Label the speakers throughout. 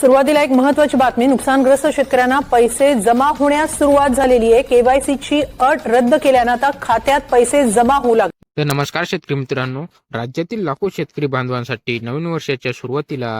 Speaker 1: सुरुवातीला एक महत्वाची बातमी नुकसानग्रस्त शेतकऱ्यांना पैसे जमा होण्यास सुरुवात झालेली आहे. केवायसीची अट रद्द केल्यानं आता खात्यात पैसे जमा होऊ लागले.
Speaker 2: तर नमस्कार शेतकरी मित्रांनो. राज्यातील लाखो शेतकरी बांधवांसाठी नवीन वर्षाच्या सुरुवातीला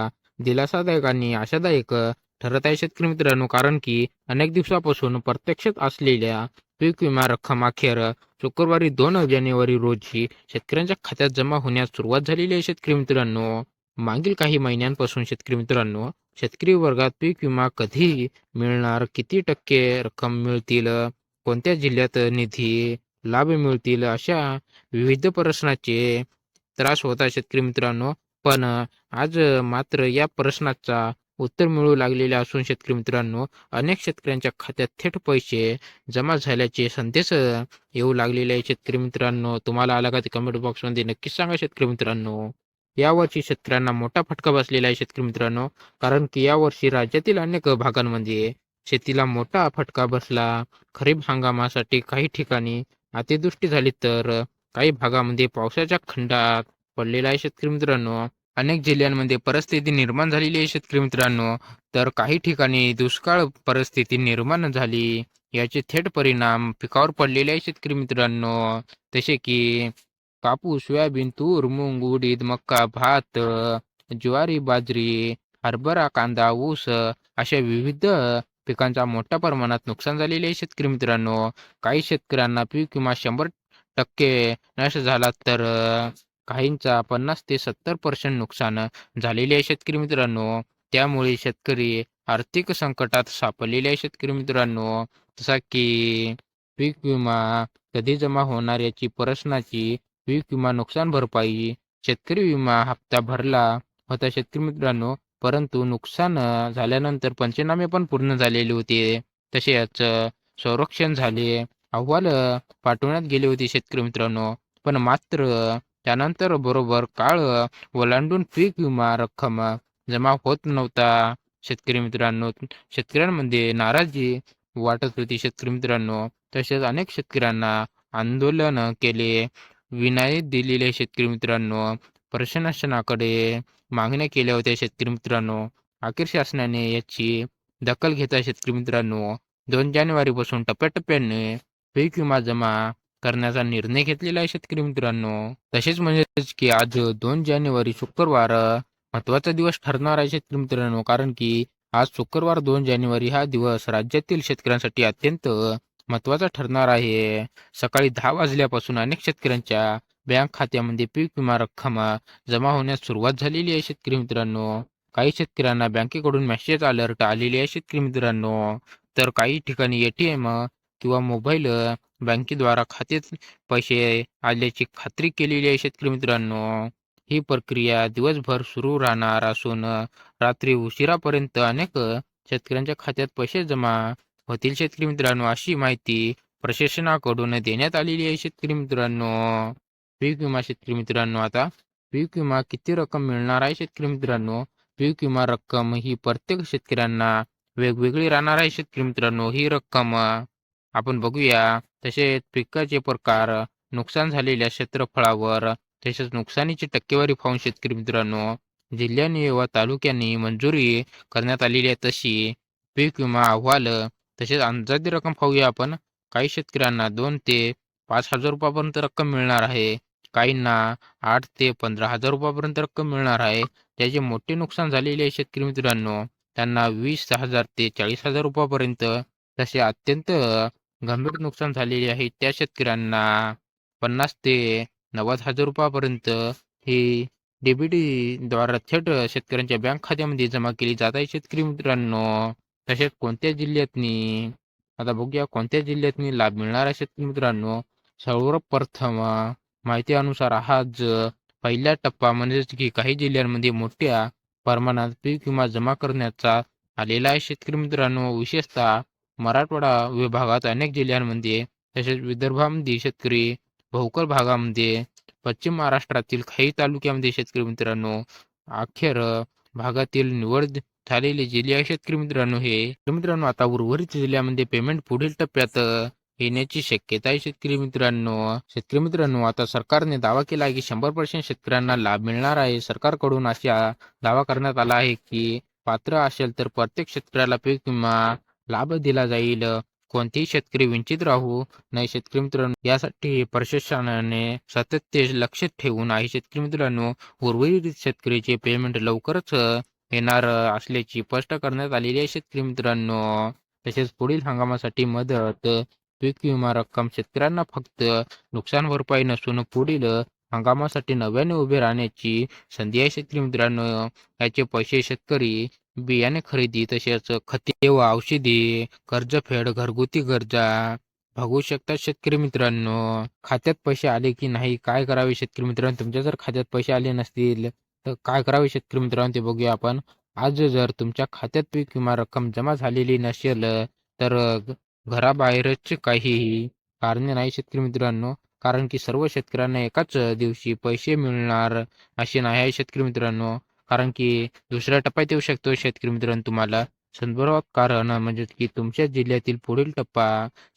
Speaker 2: दिलासादायक आणि आशादायक ठरत आहे शेतकरी मित्रांनो कारण की अनेक दिवसापासून प्रत्यक्षात असलेल्या पीक विमा रक्कम अखेर शुक्रवारी दोन जानेवारी रोजी शेतकऱ्यांच्या खात्यात जमा होण्यास सुरुवात झालेली आहे शेतकरी मित्रांनो. मागील काही महिन्यांपासून शेतकरी मित्रांनो शेतकरी वर्गात पीक विमा कधी मिळणार किती टक्के रक्कम मिळतील कोणत्या जिल्ह्यात निधी लाभ मिळतील अशा विविध प्रश्नाचे त्रास होता शेतकरी मित्रांनो. पण आज मात्र या प्रश्नाचा उत्तर मिळू लागलेले असून शेतकरी मित्रांनो अनेक शेतकऱ्यांच्या खात्यात थेट पैसे जमा झाल्याचे संदेश येऊ लागलेले आहे शेतकरी मित्रांनो. तुम्हाला आला का ते कमेंट बॉक्समध्ये नक्कीच सांगा शेतकरी मित्रांनो. यावर्षी शेतकऱ्यांना मोठा फटका बसलेला आहे शेतकरी मित्रांनो. कारण की यावर्षी राज्यातील अनेक भागांमध्ये शेतीला मोठा फटका बसला. खरीप हंगामासाठी काही ठिकाणी अतिवृष्टी झाली तर काही भागामध्ये पावसाच्या खंडात पडलेला आहे शेतकरी मित्रांनो. अनेक जिल्ह्यांमध्ये परिस्थिती निर्माण झालेली आहे शेतकरी मित्रांनो. तर काही ठिकाणी दुष्काळ परिस्थिती निर्माण झाली. याचे थेट परिणाम पिकावर पडलेले आहे शेतकरी मित्रांनो. जसे की कापूस सोयाबीन तूर मूग उडीद मक्का भात ज्वारी बाजरी हरभरा कांदा ऊस अशा विविध पिकांचा मोठ्या प्रमाणात नुकसान झालेले आहे शेतकरी मित्रांनो. काही शेतकऱ्यांना पीक विमा शंभर टक्के नष्ट झाला तर काहींचा पन्नास ते सत्तर पर्सेंट नुकसान झालेले आहे शेतकरी मित्रांनो. त्यामुळे शेतकरी आर्थिक संकटात सापडलेले आहे शेतकरी मित्रांनो. जसा की पीक विमा कधी जमा होणार याची प्रश्नाची पीक विमा नुकसान भरपाई शेतकरी विमा हप्ता भरला होता शेतकरी मित्रांनो परंतु नुकसान झाल्यानंतर पंचनामे पण पूर्ण झालेले होते. तसेच संरक्षण झाले अहवाल पाठवण्यात गेले होते शेतकरी मित्रांनो. पण मात्र त्यानंतर बरोबर काळ ओलांडून पीक विमा रक्कम जमा होत नव्हता. शेतकरी मित्रांनो शेतकऱ्यांमध्ये नाराजी वाटत होती शेतकरी मित्रांनो. तसेच अनेक शेतकऱ्यांना आंदोलन केले. विनायक दिलेले शेतकरी मित्रांनो प्रशासनाकडे मागण्या केल्या होत्या शेतकरी मित्रांनो. अखेर शासनाने याची दखल घेता शेतकरी मित्रांनो. दोन जानेवारीपासून टप्प्याटप्प्याने पीक विमा जमा करण्याचा निर्णय घेतलेला आहे शेतकरी मित्रांनो. तसेच म्हणजेच की आज दोन जानेवारी शुक्रवार महत्त्वाचा दिवस ठरणार आहे शेतकरी मित्रांनो. कारण की आज शुक्रवार दोन जानेवारी हा दिवस राज्यातील शेतकऱ्यांसाठी अत्यंत महत्त्वाचा ठरणार आहे. सकाळी दहा वाजल्यापासून अनेक शेतकऱ्यांच्या बँक खात्यामध्ये पीक विमा रक्कम जमा होण्यास सुरुवात झालेली आहे शेतकरी मित्रांनो. काही शेतकऱ्यांना बँकेकडून मेसेज अलर्ट आलेली आहे शेतकरी मित्रांनो. तर काही ठिकाणी एटीएम किंवा मोबाईल बँकेद्वारा खात्यात पैसे आल्याची खात्री केलेली आहे शेतकरी मित्रांनो. ही प्रक्रिया दिवसभर सुरू राहणार असून रात्री उशिरापर्यंत अनेक शेतकऱ्यांच्या खात्यात पैसे जमा होतील शेतकरी मित्रांनो अशी माहिती प्रशासनाकडून देण्यात आलेली आहे. शेतकरी मित्रांनो पीक विमा शेतकरी मित्रांनो आता पीक विमा किती रक्कम मिळणार आहे? शेतकरी मित्रांनो पीक विमा रक्कम ही प्रत्येक शेतकऱ्यांना वेगवेगळी राहणार आहे. शेतकरी मित्रांनो ही रक्कम आपण बघूया. तसेच पिकाचे प्रकार नुकसान झालेल्या क्षेत्रफळावर तसेच नुकसानीची टक्केवारी पाहून शेतकरी मित्रांनो जिल्ह्याने व तालुक्यांनी मंजुरी करण्यात आलेली आहे. तशी पीक विमा अहवाल तसेच अंदाजी रक्कम पाहूया आपण. काही शेतकऱ्यांना दोन ते पाच हजार रुपयापर्यंत रक्कम मिळणार आहे. काहींना आठ ते पंधरा हजार रुपयापर्यंत रक्कम मिळणार आहे. ज्याचे मोठे नुकसान झालेले आहे शेतकरी मित्रांनो. त्यांना वीस हजार ते चाळीस हजार रुपयापर्यंत तसे अत्यंत गंभीर नुकसान झालेले आहे. त्या शेतकऱ्यांना पन्नास ते नव्वद हजार रुपयापर्यंत ही डीबीटी द्वारा थेट शेतकऱ्यांच्या बँक खात्यामध्ये जमा केली जात आहे. शेतकरी मित्रांनो तसेच कोणत्या जिल्ह्यातनी आता बघूया कोणत्या जिल्ह्यातनी लाभ मिळणार आहे शेतकरी मित्रांनो? सर्वप्रथम माहिती अनुसार हा ज पहिला टप्पा म्हणजेच की काही जिल्ह्यांमध्ये मोठ्या प्रमाणात पीक विमा जमा करण्याचा आलेला आहे शेतकरी मित्रांनो. विशेषतः मराठवाडा विभागात अनेक जिल्ह्यांमध्ये तसेच विदर्भामध्ये शेतकरी भोकर भागामध्ये पश्चिम महाराष्ट्रातील काही तालुक्यामध्ये शेतकरी मित्रांनो अखेर भागातील निवड झालेले जिल्हे आहे शेतकरी मित्रांनो हे मित्रांनो आता उर्वरित जिल्ह्यामध्ये पेमेंट पुढील टप्प्यात येण्याची शक्यता आहे शेतकरी मित्रांनो. शेतकरी मित्रांनो आता सरकारने दावा केला आहे की शंभर पर्सेंट शेतकऱ्यांना लाभ मिळणार आहे. सरकारकडून अशा दावा करण्यात आला आहे की पात्र असेल तर प्रत्येक शेतकऱ्याला पीक विमा लाभ दिला जाईल. कोणतेही शेतकरी वंचित राहू नाही शेतकरी मित्रांनो यासाठी प्रशासनाने सातत्य लक्ष ठेवून आहे. शेतकरी मित्रांनो उर्वरित शेतकरीचे पेमेंट लवकरच येणार असल्याची स्पष्ट करण्यात आलेली आहे शेतकरी मित्रांनो. तसेच पुढील हंगामासाठी मदत पीक विमा रक्कम शेतकऱ्यांना फक्त नुकसान भरपाई नसून पुढील हंगामासाठी नव्याने उभे राहण्याची संधी आहे शेतकरी मित्रांनो. याचे पैसे शेतकरी बियाणे खरेदी तसेच खते व औषधी कर्जफेड घरगुती गरजा बघू शकतात शेतकरी मित्रांनो. खात्यात पैसे आले की नाही काय करावे शेतकरी मित्रांनो? तुमच्या जर खात्यात पैसे आले नसतील तर काय करावे शेतकरी मित्रांनो ते बघूया आपण. आज जर तुमच्या खात्यात पीक विमा रक्कम जमा झालेली नसेल तर घराबाहेरच काहीही कारणे नाही शेतकरी मित्रांनो. कारण की सर्व शेतकऱ्यांना एकाच दिवशी पैसे मिळणार असे नाही आहे शेतकरी मित्रांनो. कारण की दुसऱ्या टप्प्यात येऊ शकतो शेतकरी मित्रांनो तुम्हाला. संदर्भात कारण म्हणजे की तुमच्या जिल्ह्यातील पुढील टप्पा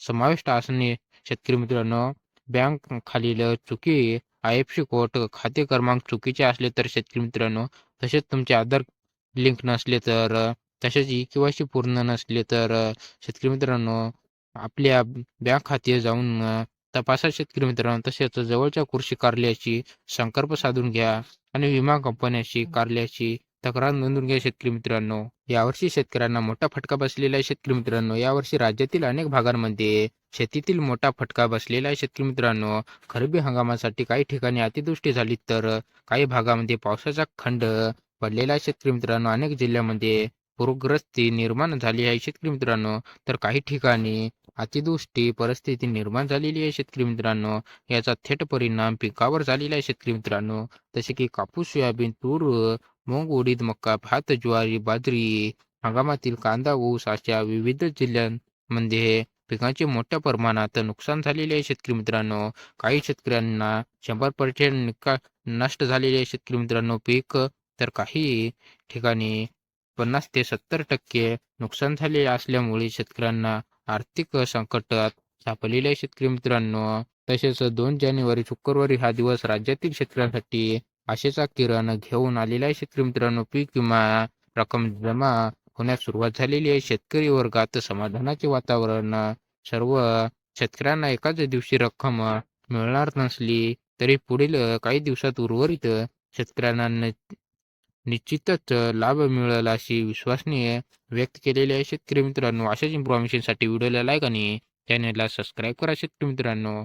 Speaker 2: समाविष्ट असणे. शेतकरी मित्रांनो बँक खालील चुकी आय एफ सी कोड खाते क्रमांक चुकीचे असले तर शेतकरी मित्रांनो तसेच तुमचे आधार लिंक नसले तर तसेच ई केवायसी पूर्ण नसले तर शेतकरी मित्रांनो आपल्या बँक खाते जाऊन तपासा शेतकरी मित्रांनो तसेच जवळच्या कृषी कार्यालयाशी संपर्क साधून घ्या आणि विमा कंपन्याशी कार्यालयाशी तक्रार नोंदून घ्या शेतकरी मित्रांनो. यावर्षी शेतकऱ्यांना मोठा फटका बसलेला आहे शेतकरी मित्रांनो. यावर्षी राज्यातील अनेक भागांमध्ये शेतीतील मोठा फटका बसलेला आहे शेतकरी मित्रांनो. खरबी हंगामासाठी काही ठिकाणी अतिवृष्टी झाली तर काही भागामध्ये पावसाचा खंड पडलेला आहे शेतकरी मित्रांनो. अनेक जिल्ह्यामध्ये पूरग्रस्ती निर्माण झाली आहे शेतकरी मित्रांनो. तर काही ठिकाणी अतिदृष्टी परिस्थिती निर्माण झालेली आहे शेतकरी मित्रांनो. याचा थेट परिणाम पिकावर झालेला आहे शेतकरी मित्रांनो. जसे की कापूस सोयाबीन तूर मूग उडीद मका भात ज्वारी बाजरी हंगामातील कांदा ऊस अशा विविध जिल्ह्यांमध्ये पिकांचे मोठ्या प्रमाणात नुकसान झालेले आहे शेतकरी मित्रांनो. काही शेतकऱ्यांना शंभर पर्सेंट निका नष्ट झालेले आहे शेतकरी मित्रांनो. पीक तर काही ठिकाणी पन्नास ते सत्तर टक्के नुकसान झाले असल्यामुळे शेतकऱ्यांना आर्थिक संकटात सापडलेले शेतकरी मित्रांनो. तसेच दोन जानेवारी शुक्रवारी हा दिवस राज्यातील शेतकऱ्यांसाठी आशेचा किरण घेऊन आलेला आहे शेतकरी मित्रांनो. पीक विमा रक्कम जमा होण्यास सुरुवात झालेली आहे. शेतकरी वर्गात समाधानाचे वातावरण सर्व शेतकऱ्यांना एकाच दिवशी रक्कम मिळणार नसली तरी पुढील काही दिवसात उर्वरित शेतकऱ्यांना निश्चितच लाभ मिळेल अशी विश्वासनीय व्यक्त केलेली आहे शेतकरी मित्रांनो. अशाच इन्फॉर्मेशनसाठी व्हिडिओला लाईक आणि चॅनलला सबस्क्राईब करा शेतकरी मित्रांनो.